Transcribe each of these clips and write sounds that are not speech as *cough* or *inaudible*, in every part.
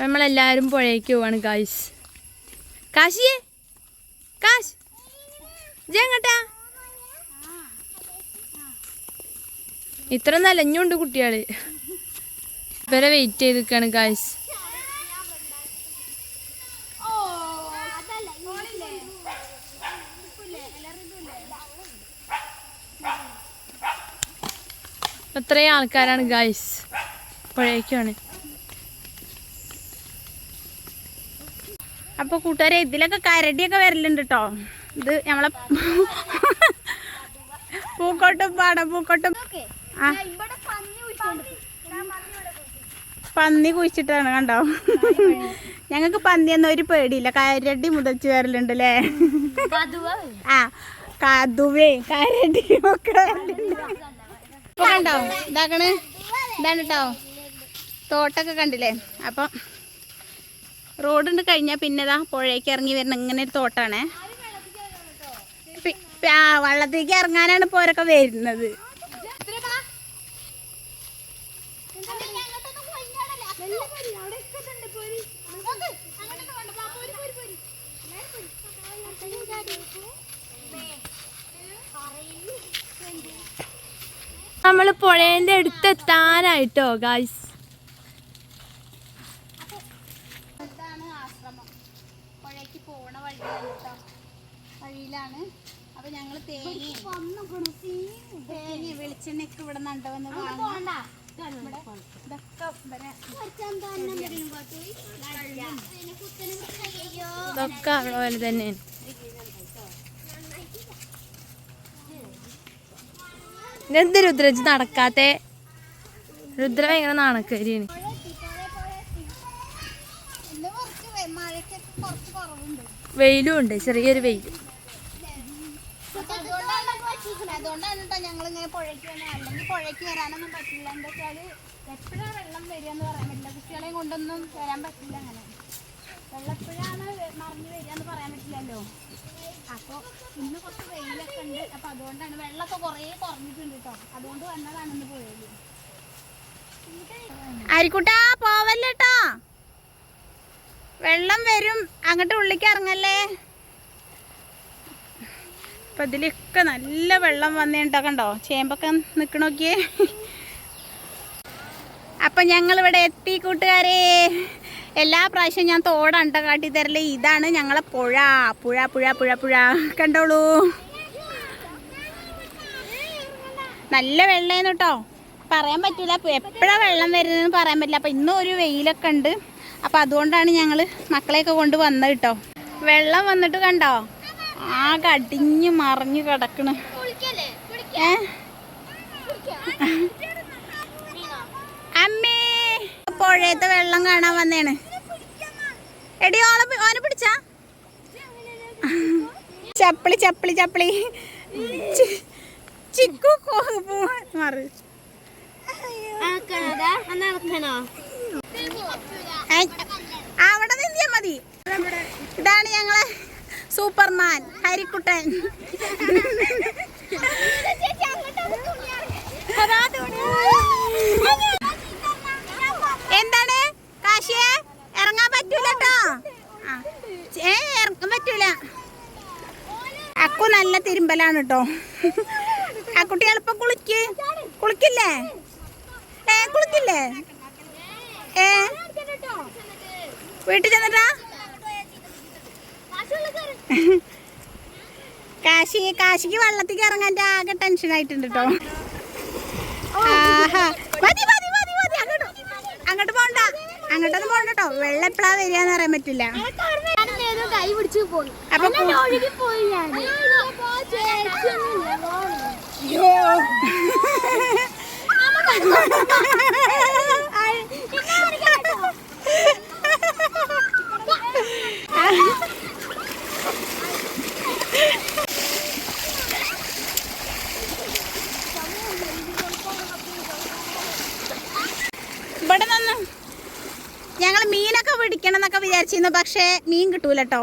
നമ്മളെല്ലാവരും പുഴയ്ക്ക് പോവാണ് കാശ് കാശിയേ? കാശ്. ജങ്ങട്ടാ ഇത്ര നലഞ്ഞുണ്ട് കുട്ടികൾ. ഇവരെ വെയിറ്റ് ചെയ്ത് നിൽക്കാണ് കാശ് അത്രയും ആൾക്കാരാണ് ഗായ്സ് പുഴയ്ക്കാണ് അപ്പൊ കൂട്ടുകാരെ ഇതിലൊക്കെ കരടിയൊക്കെ വരലുണ്ട് കേട്ടോ ഇത് നമ്മളെ പൂക്കോട്ടും പാടം പൂക്കോട്ടും. ആ. പന്നി കുഴിച്ചിട്ടാണ് കണ്ടോ? ഞങ്ങൾക്ക് പന്നിയൊന്നും ഒരു പേടിയില്ല. കരടി മുതച്ചു വരലുണ്ട് അല്ലേ ആ കതുവേ കരടി ഒക്കെ കണ്ടോ? ഇതാക്കണ് ഇതാണ് കേട്ടോ തോട്ടൊക്കെ കണ്ടില്ലേ? അപ്പം റോഡുണ്ട് കഴിഞ്ഞാൽ പിന്നെ ഇതാ പുഴയ്ക്ക് ഇറങ്ങി വരുന്ന ഇങ്ങനെ ഒരു തോട്ടാണേ. വള്ളത്തേക്ക് ഇറങ്ങാനാണ് അവരൊക്കെ വരുന്നത്. നമ്മൾ പുഴേന്റെ അടുത്തെത്താനായിട്ടോ ഗായ്സ് ഇതാണ് ആശ്രമം പുഴയ്ക്ക് പോണ വഴിയാണ് കേട്ടോ. വഴിയിലാണ്. അപ്പൊ ഞങ്ങൾ തേങ്ങ തേങ്ങ വെളിച്ചെണ്ണയൊക്കെ ഇവിടെ നണ്ടവന്ന് വാങ്ങാം. ഇതൊക്കെ ഇതൊക്കെ അവിടെ പോലെ തന്നെയാണ് എന്ത് രുദ്രജ് നടക്കാത്തെ? രുദ്ര ഭയങ്കര നാണക്കരിയാണ് ഇന്ന് കുറച്ച് വെ- മഴയ്ക്കൊക്കെ കുറച്ച് കുറവുണ്ട് വെയിലും ഉണ്ട് ചെറിയൊരു വെയിൽ. അതുകൊണ്ടാണ് പുഴയ്ക്ക് അല്ലെങ്കിൽ പുഴയ്ക്ക് വരാനൊന്നും പറ്റില്ല. എന്താ വെച്ചാൽ എപ്പോഴാണ് വെള്ളം വരിക എന്ന് പറയാൻ പറ്റില്ല. കുട്ടികളെയും കൊണ്ടൊന്നും വരാൻ പറ്റില്ല അങ്ങനെ. വെള്ളം എപ്പോഴാണ് വെ- മറിഞ്ഞ് വരിക എന്ന് പറയാൻ പറ്റില്ലല്ലോ. അപ്പോൾ ഇന്ന് കുറച്ച് വെയിലൊക്കെ ഉണ്ട്. അപ്പോൾ അതുകൊണ്ടാണ് വെള്ളമൊക്കെ കുറേ കുറഞ്ഞിട്ടുണ്ട് കേട്ടോ. അതുകൊണ്ട് വന്നതാണ് ഇന്ന് പുഴയിൽ അരിക്കുട്ടാ പോവല്ലേട്ടോ വെള്ളം വരും അങ്ങോട്ട് ഉള്ളിക്ക് ഇറങ്ങല്ലേ? അപ്പൊ ഇതിലൊക്കെ നല്ല വെള്ളം വന്നിട്ടോ കണ്ടോ? ചേമ്പൊക്കെ നിക്കണോക്കിയേ അപ്പൊ ഞങ്ങൾ ഇവിടെ എത്തി കൂട്ടുകാരെ. എല്ലാ പ്രാവശ്യവും ഞാൻ തോടണ്ട കാട്ടി തരൽ. ഇതാണ് ഞങ്ങളെ പുഴ. പുഴ പുഴ പുഴ പുഴ. കണ്ടോളൂ. നല്ല വെള്ളേന്ന് കേട്ടോ. പറയാൻ പറ്റില്ല എപ്പോഴാണ് വെള്ളം വരുന്നതെന്ന് പറയാൻ പറ്റില്ല. അപ്പം ഇന്നും ഒരു വെയിലൊക്കെ ഉണ്ട്. അപ്പം അതുകൊണ്ടാണ് ഞങ്ങൾ മക്കളെയൊക്കെ കൊണ്ട് വന്നത് കേട്ടോ വെള്ളം വന്നിട്ട് കണ്ടോ? ആകെ അടിഞ്ഞ് മറിഞ്ഞ് കിടക്കണ്. ഏ? അമ്മേ! പുഴയത്തെ വെള്ളം കാണാൻ വന്നേണ്. എടി ഓളെ ഓന പിടിച്ചാ? ചപ്പിളി ചപ്പിളി ചപ്പിളി. ചിക്കു മാറി. നടക്കണോ? അവിടെ നിന്നിയാ മതി? ഇതാണ് ഞങ്ങളെ സൂപ്പർമാൻ ഹരിക്കുട്ടൻ. എന്താണ്? കാശിയെ ഇറങ്ങാൻ പറ്റൂല കേട്ടോ ഏ ഇറങ്ങാൻ പറ്റൂല. അക്കു നല്ല തിരുമ്പലാണ് കേട്ടോ ആ കുട്ടി എളുപ്പം കുളിക്ക്. കുളിക്കില്ലേ? ഏ കുളിക്കില്ലേ? ഏ വീട്ടിൽ ചെന്നിട്ടാ? കാശി കാശിക്ക് വെള്ളത്തിക്ക് ഇറങ്ങാന്റെ ആകെ ടെൻഷൻ ആയിട്ടുണ്ട് കേട്ടോ ആഹാ. മതി മതി മതി മതി. അങ്ങോട്ട് അങ്ങോട്ട് പോണ്ട. അങ്ങോട്ടൊന്നും പോണ്ട കേട്ടോ വെള്ളം എപ്പോഴാ വരികയെന്ന് അറിയാൻ പറ്റില്ല. കൈ പിടിച്ചു പോയി അപ്പൊ ഒഴുകി പോയി ഞാൻ ഇവിടെ നിന്ന് ഞങ്ങൾ മീനൊക്കെ പിടിക്കണം എന്നൊക്കെ വിചാരിച്ചിരുന്നു പക്ഷേ മീൻ കിട്ടൂല കേട്ടോ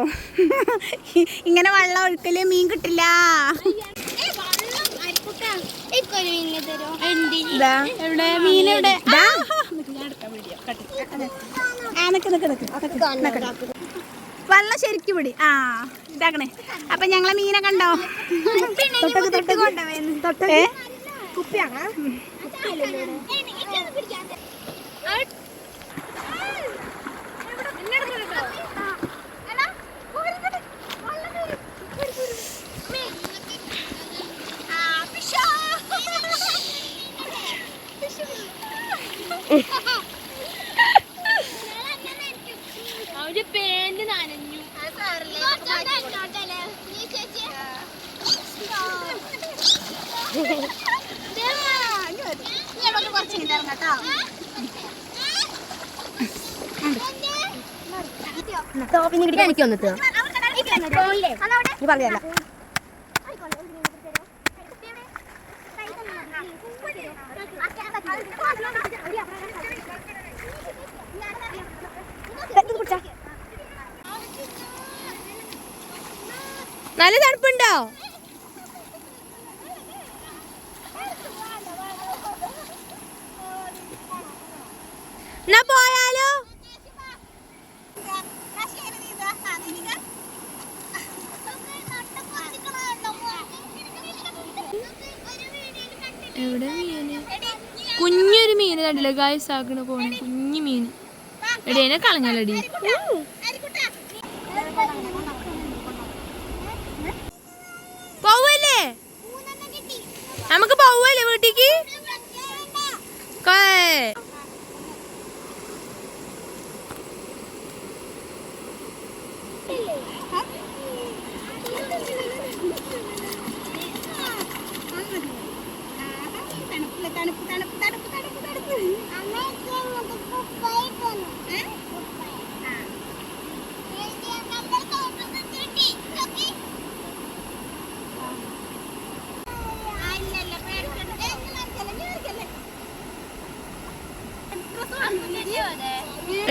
ഇങ്ങനെ വെള്ളം ഒഴുക്കൽ മീൻ കിട്ടില്ല. വെള്ളം ശരിക്കും പിടി. ആ ഇതാക്കണേ. അപ്പൊ ഞങ്ങളെ മീനെ കണ്ടോ? തൊട്ടേ അവന്റെ എനിക്ക് വന്നിട്ട് നീ പറഞ്ഞല്ല നല്ല തണുപ്പുണ്ടോ? എന്നാ പോയാലോ? എവിടെ മീന്? കുഞ്ഞൊരു മീന് കണ്ടില്ല? ഗായ്സ് ആക്കണ പോണ. കുഞ്ഞു മീന്. എടേനെ കളഞ്ഞാലടി. പോവല്ലേ? നമുക്ക് പോവല്ലേ വീട്ടിക്ക്?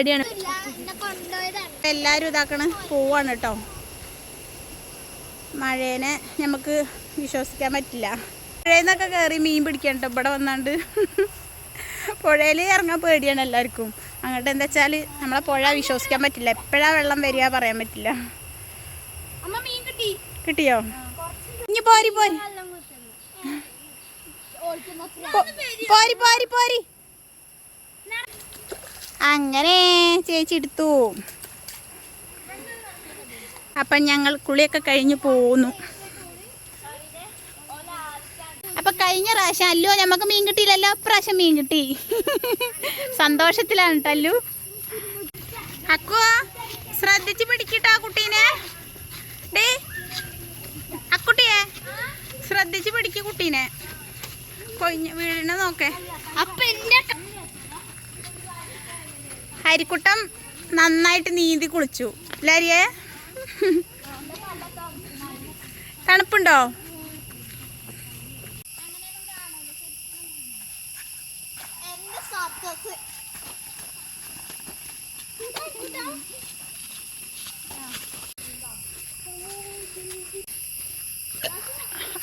എടിയാണ് എല്ലാരും ഇതാക്കണ. പോവാണ് കേട്ടോ മഴേനെ നമുക്ക് വിശ്വസിക്കാൻ പറ്റില്ല. പുഴയെന്നൊക്കെ കയറി മീൻ പിടിക്കാൻ ട്ടോ ഇവിടെ വന്നാണ്ട് *laughs* പുഴയിൽ ഇറങ്ങാൻ പേടിയാണ് എല്ലാവർക്കും അങ്ങോട്ട് എന്താ വെച്ചാൽ നമ്മളെ പുഴ വിശ്വസിക്കാൻ പറ്റില്ല. എപ്പോഴാ വെള്ളം വരിക പറയാൻ പറ്റില്ല. കിട്ടിയോ? ഇനി പോരി പോരി. പോരി പോരി പോരി. അങ്ങനെ ചേച്ചി എടുത്തു. അപ്പം ഞങ്ങൾ കുളിയൊക്കെ കഴിഞ്ഞ് പോന്നു അപ്പം കഴിഞ്ഞ പ്രാവശ്യം അല്ലോ നമുക്ക് മീൻ കിട്ടിയില്ലല്ലോ. പ്രാവശ്യം മീൻ കിട്ടി. സന്തോഷത്തിലാണ് കേട്ടോ അല്ലു. അക്കു ശ്രദ്ധിച്ച് പിടിക്കട്ടോ കുട്ടീനെ. ഡേ അക്കുട്ടിയെ ശ്രദ്ധിച്ച് പിടിക്കും കുട്ടീനെ. കൊഞ്ഞ് വീഴണ നോക്കേ. അപ്പം എന്റെ ഹരിക്കുട്ടം നന്നായിട്ട് നീന്തി കുളിച്ചു. ലരിയെ തണുപ്പുണ്ടോ?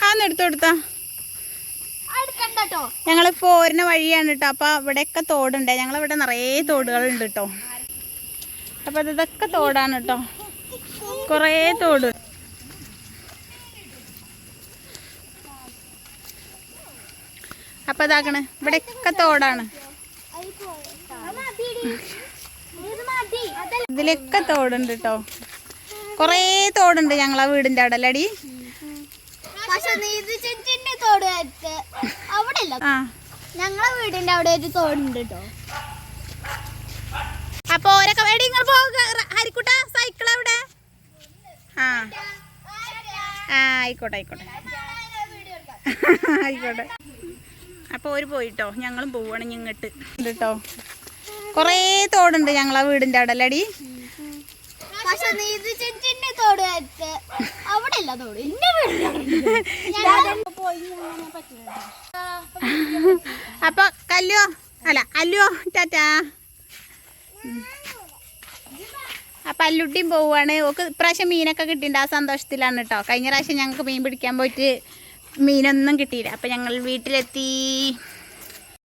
ആന്ന് എടുത്തു കൊടുത്താ. ഞങ്ങൾ പോരുന്ന വഴിയാണ് കേട്ടോ അപ്പൊ ഇവിടെയൊക്കെ തോടുണ്ട്. ഞങ്ങളിവിടെ നിറയെ തോടുകളുണ്ട് കേട്ടോ അപ്പൊ ഇതൊക്കെ തോടാണ് കേട്ടോ കുറേ തോട്. അപ്പൊ ഇതാക്കണ്. ഇവിടെയൊക്കെ തോടാണ്. ഇതിലൊക്കെ തോടുണ്ട് കേട്ടോ കുറേ തോടുണ്ട് ഞങ്ങളെ വീടിന്റെ അവിടെ അല്ലടി പക്ഷെ വരത്ത് അവിടെ ഞങ്ങളെ വീടിന്റെ അവിടെ ഒരു തോടുണ്ട് കേട്ടോ അപ്പൊ ഓരൊക്കെ എടി നിങ്ങൾ ഹരിക്കുട്ട സൈക്കിൾ എവിടെ? ആ. ആയിക്കോട്ടെ ആയിക്കോട്ടെ. ആയിക്കോട്ടെ. അപ്പോൾ ഒരു പോയിട്ടോ ഞങ്ങളും പോവാണ് ഇങ്ങോട്ട്. കേട്ടോ കുറേ തോടുണ്ട് ഞങ്ങളെ വീടിന്റെ അവിടെ അല്ലടി *laughs* അപ്പോൾ കല്ലുവോ? അല്ല അല്ലോ ടാറ്റാ. അപ്പം അല്ലുട്ടിയും പോവുകയാണ് ഓക്ക് ഇപ്രാവശ്യം മീനൊക്കെ കിട്ടിയിട്ടുണ്ട്. ആ സന്തോഷത്തിലാണ് കേട്ടോ കഴിഞ്ഞ പ്രാവശ്യം ഞങ്ങൾക്ക് മീൻ പിടിക്കാൻ പോയിട്ട് മീനൊന്നും കിട്ടിയില്ല. അപ്പം ഞങ്ങൾ വീട്ടിലെത്തി.